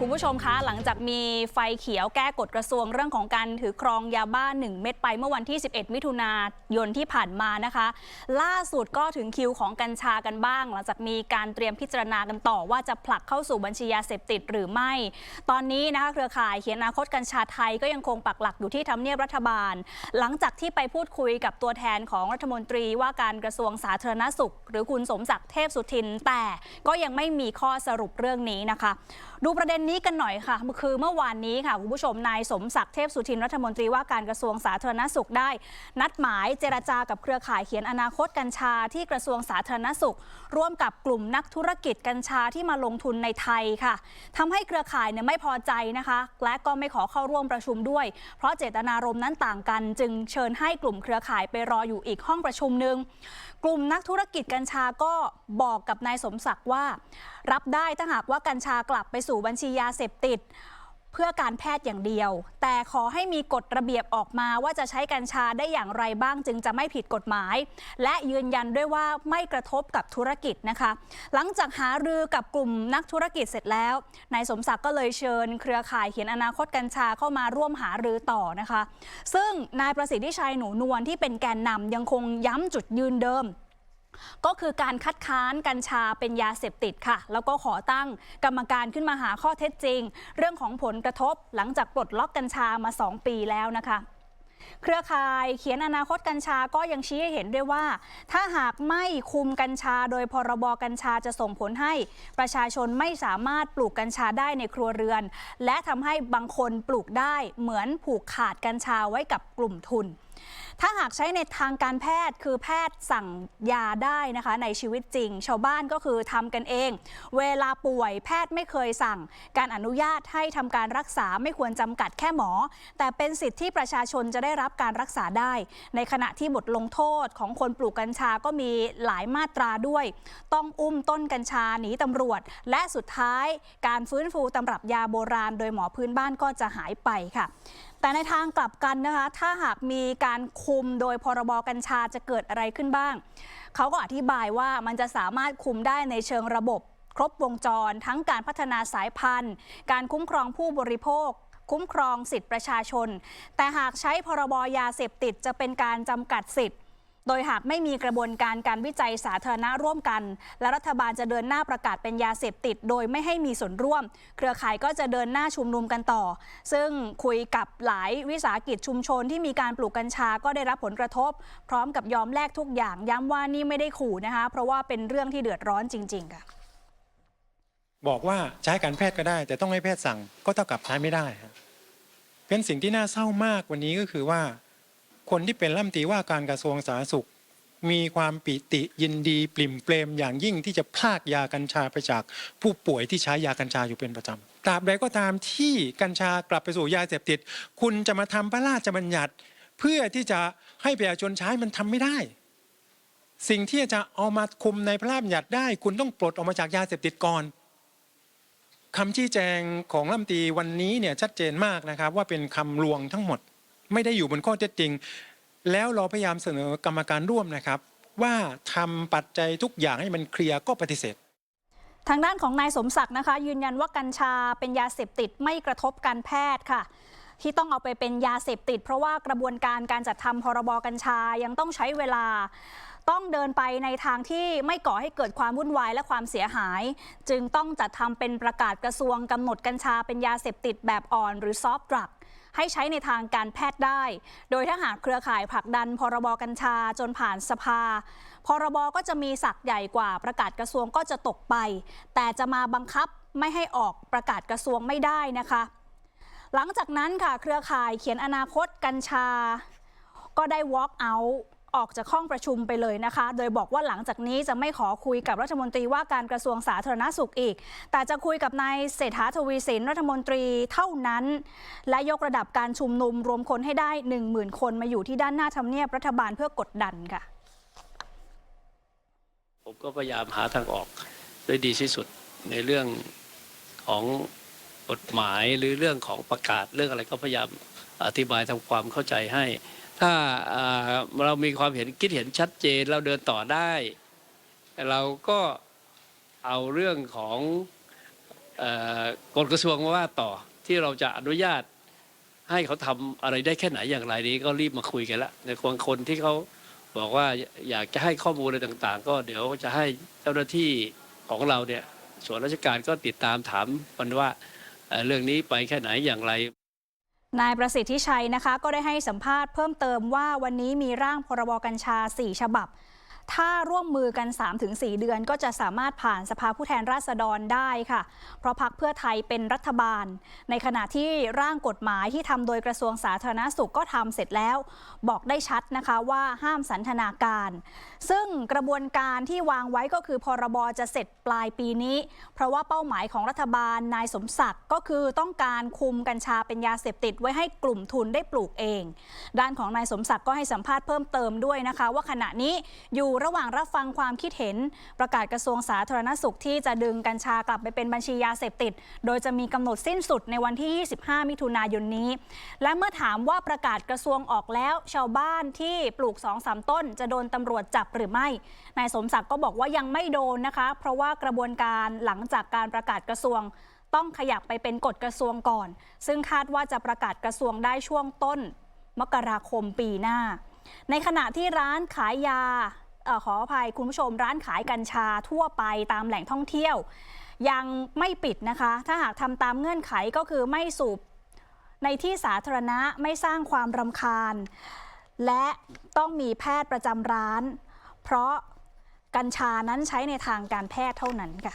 คุณผู้ชมคะหลังจากมีไฟเขียวแก้กฎกระทรวงเรื่องของการถือครองยาบ้า 1 เม็ดไปเมื่อวันที่ 11 มิถุนายนที่ผ่านมานะคะ ล่าสุดก็ถึงคิวของกัญชากันบ้าง หลังจากมีการเตรียมพิจารณากันต่อว่าจะผลักเข้าสู่บัญชียาเสพติดหรือไม่ ตอนนี้นะคะเครือข่ายเขียนอนาคตกัญชาไทยก็ยังคงปักหลักอยู่ที่ทำเนียบรัฐบาล หลังจากที่ไปพูดคุยกับตัวแทนของรัฐมนตรีว่าการกระทรวงสาธารณสุข หรือคุณสมศักดิ์เทพสุทิน แต่ก็ยังไม่มีข้อสรุปเรื่องนี้นะคะ ดูประเด็นนี้กันหน่อยค่ะ คือเมื่อวานนี้ค่ะคุณผู้ชมนายสมศักดิ์เทพสุทินรัฐมนตรีว่าการกระทรวงสาธารณสุขได้ นัดหมายเจรจากับเครือข่ายเขียนอนาคตกัญชาที่กระทรวงสาธารณสุข ร่วมกับกลุ่มนักธุรกิจกัญชาที่มาลงทุนในไทยค่ะทำให้เครือข่ายเนี่ยไม่พอใจนะคะ และก็ไม่ขอเข้าร่วมประชุมด้วย เพราะเจตนารมณ์นั้นต่างกัน จึงเชิญให้กลุ่มเครือข่ายไปรออยู่อีกห้องประชุมหนึ่งกลุ่มนักธุรกิจกัญชาก็บอกกับนายสมศักดิ์ว่า รับได้ถ้าหากว่ากัญชากลับไปสู่บัญชียาเสพติด เพื่อการแพทย์อย่างเดียว แต่ขอให้มีกฎระเบียบออกมาว่าจะใช้กัญชาได้อย่างไรบ้างจึงจะไม่ผิดกฎหมาย และยืนยันด้วยว่าไม่กระทบกับธุรกิจนะคะ หลังจากหารือกับกลุ่มนักธุรกิจเสร็จแล้วนายสมศักดิ์ก็เลยเชิญ เครือข่ายเขียนอนาคตกัญชาเข้ามาร่วมหารือต่อนะคะ ซึ่งนายประสิทธิชัยหนูนวลที่เป็นแกนนำยังคงย้ำจุดยืนเดิม ก็คือการคัดค้านกัญชาเป็นยาเสพติดค่ะ แล้วก็ขอตั้งกรรมการขึ้นมาหาข้อเท็จจริง เรื่องของผลกระทบหลังจากปลดล็อกกัญชามา 2 ปีแล้วนะคะเครือข่ายเขียนอนาคตกัญชาก็ยังชี้ให้เห็นด้วยว่า ถ้าหากไม่คุมกัญชา โดยพรบกัญชาจะส่งผลให้ประชาชนไม่สามารถปลูกกัญชาได้ในครัวเรือน และทำให้บางคนปลูกได้เหมือนผูกขาดกัญชาไว้กับกลุ่มทุน ถ้าหากใช้ในทางการแพทย์คือแพทย์สั่งยาได้นะคะ ในชีวิตจริง ชาวบ้านก็คือทำกันเอง เวลาป่วยแพทย์ไม่เคยสั่ง การอนุญาตให้ทำการรักษาไม่ควรจำกัดแค่หมอ แต่เป็นสิทธิที่ประชาชนจะได้รับการรักษาได้ ในขณะที่บทลงโทษของคนปลูกกัญชาก็มีหลายมาตราด้วย ต้องอุ้มต้นกัญชาหนีตำรวจ และสุดท้ายการฟื้นฟูตำรับยาโบราณ โดยหมอพื้นบ้านก็จะหายไปค่ะ แต่ในทางกลับกันนะคะ ถ้าหากมีการคุมโดยพรบกัญชาจะเกิดอะไรขึ้นบ้าง เขาก็อธิบายว่ามันจะสามารถคุมได้ในเชิงระบบ ครบวงจร ทั้งการพัฒนาสายพันธุ์ การคุ้มครองผู้บริโภค คุ้มครองสิทธิประชาชน แต่หากใช้พรบยาเสพติดจะเป็นการจำกัดสิทธิ โดยหากไม่มีกระบวนการการวิจัยสาธารณะร่วมกัน และรัฐบาลจะเดินหน้าประกาศเป็นยาเสพติด โดยไม่ให้มีส่วนร่วม เครือข่ายก็จะเดินหน้าชุมนุมกันต่อ ซึ่งคุยกับหลายวิสาหกิจชุมชนที่มีการปลูกกัญชาก็ได้รับผลกระทบ พร้อมกับยอมแลกทุกอย่างย้ำว่านี่ไม่ได้ขู่นะคะเพราะว่าเป็นเรื่องที่เดือดร้อนจริง ๆค่ะบอกว่าใช้การแพทย์ก็ได้ แต่ต้องให้แพทย์สั่งก็เท่ากับใช้ไม่ได้ครับเป็นสิ่งที่น่าเศร้ามากวันนี้ก็คือว่า คนที่เป็นรัฐมนตรีว่าการกระทรวงสาธารณสุข มีความปิติยินดีปลิ่มเปลมอย่างยิ่งที่จะพลากยากัญชาไปจากผู้ป่วยที่ใช้ยากัญชาอยู่เป็นประจำตราบใดก็ตามที่กัญชากลับไปสู่ยาเสพติด คุณจะมาทำพระราชบัญญัติ เพื่อที่จะให้ประชาชนใช้มันทำไม่ได้ สิ่งที่จะเอามาคุมในพระราชบัญญัติได้ คุณต้องปลดออกมาจากยาเสพติดก่อนคำชี้แจงของรัฐมนตรีวันนี้เนี่ยชัดเจนมากนะครับว่าเป็นคำลวงทั้งหมด ไม่ได้อยู่บนข้อเท็จจริง แล้วเราพยายามเสนอกรรมการร่วมนะครับ ว่าทำปัจจัยทุกอย่างให้มันเคลียร์ก็ปฏิเสธทางด้านของนายสมศักดิ์นะคะ ยืนยันว่ากัญชาเป็นยาเสพติดไม่กระทบการแพทย์ค่ะ ที่ต้องเอาไปเป็นยาเสพติด เพราะว่ากระบวนการการจัดทำพรบกัญชายังต้องใช้เวลา ต้องเดินไปในทางที่ไม่ก่อให้เกิดความวุ่นวายและความเสียหาย จึงต้องจัดทำเป็นประกาศกระทรวงกำหนดกัญชาเป็นยาเสพติดแบบอ่อนหรือซอฟต์ดรักให้ใช้ในทางการแพทย์ได้ โดยถ้าหากเครือข่ายผลักดันพรบกัญชาจนผ่านสภา พรบก็จะมีศักย์ใหญ่กว่าประกาศกระทรวงก็จะตกไป แต่จะมาบังคับไม่ให้ออกประกาศกระทรวงไม่ได้นะคะ หลังจากนั้นค่ะเครือข่ายเขียนอนาคตกัญชา ก็ได้ walk out ออกจากห้องประชุมไปเลยนะคะ โดยบอกว่าหลังจากนี้จะไม่ขอคุยกับรัฐมนตรีว่าการกระทรวงสาธารณสุขอีก แต่จะคุยกับนายเศรษฐาทวีสินรัฐมนตรีเท่านั้น และยกระดับการชุมนุมรวมคนให้ได้ 10,000 คนมาอยู่ที่ด้านหน้าทำเนียบรัฐบาลเพื่อกดดันค่ะ ผมก็พยายามหาทางออกได้ดีที่สุดในเรื่องของกฎหมายหรือเรื่องของประกาศเรื่องอะไรก็พยายามอธิบายทำความเข้าใจให้ ถ้าเรามีความเห็นคิดเห็นชัดเจนเราเดินต่อได้ เราก็เอาเรื่องของกฎกระทรวงมาว่าต่อที่เราจะอนุญาตให้เขาทำอะไรได้แค่ไหนอย่างไรนี้ก็รีบมาคุยกันละในคนคนที่เขาบอกว่าอยากจะให้ข้อมูลอะไรต่าง ๆ ก็เดี๋ยวจะให้เจ้าหน้าที่ของเราเนี่ยส่วนราชการก็ติดตามถามมันว่าเรื่องนี้ไปแค่ไหนอย่างไร นายประสิทธิชัยนะคะ ก็ได้ให้สัมภาษณ์เพิ่มเติมว่าวันนี้มีร่างพรบกัญชา 4 ฉบับ ถ้าร่วมมือกัน 3-4 เดือนก็จะสามารถผ่านสภาผู้แทนราษฎรได้ค่ะ เพราะพักเพื่อไทยเป็นรัฐบาล ในขณะที่ร่างกฎหมายที่ทำโดยกระทรวงสาธารณสุขก็ทำเสร็จแล้ว บอกได้ชัดนะคะว่าห้ามสันทนาการ ซึ่งกระบวนการที่วางไว้ก็คือพรบจะเสร็จปลายปีนี้ เพราะว่าเป้าหมายของรัฐบาลนายสมศักดิ์ก็คือต้องการคุมกัญชาเป็นยาเสพติดไว้ให้กลุ่มทุนได้ปลูกเอง ด้านของนายสมศักดิ์ก็ให้สัมภาษณ์เพิ่มเติมด้วยนะคะ ว่าขณะนี้อยู่ระหว่างรับฟังความคิดเห็น ประกาศกระทรวงสาธารณสุขที่จะดึงกัญชากลับไปเป็นบัญชียาเสพติด โดยจะมีกำหนดสิ้นสุดในวันที่ 25 มิถุนายนนี้ และเมื่อถามว่าประกาศกระทรวงออกแล้วชาวบ้านที่ปลูก2-3ต้น จะโดนตำรวจจับหรือไม่นายสมศักดิ์ก็บอกว่ายังไม่โดนนะคะ เพราะว่ากระบวนการหลังจากการประกาศกระทรวงต้องขยับไปเป็นกฎกระทรวงก่อน ซึ่งคาดว่าจะประกาศกระทรวงได้ช่วงต้น มกราคมปีหน้า ในขณะที่ร้านขายยา อขออภัยคุณผู้ชมร้านขายกัญชาทั่วไปตามแหล่งท่องเที่ยว ยังไม่ปิดนะคะ ถ้าหากทำตามเงื่อนไขก็คือไม่สูบในที่สาธารณะไม่สร้างความรำคาญ และต้องมีแพทย์ประจำร้าน เพราะกัญชานั้นใช้ในทางการแพทย์เท่านั้นค่ะ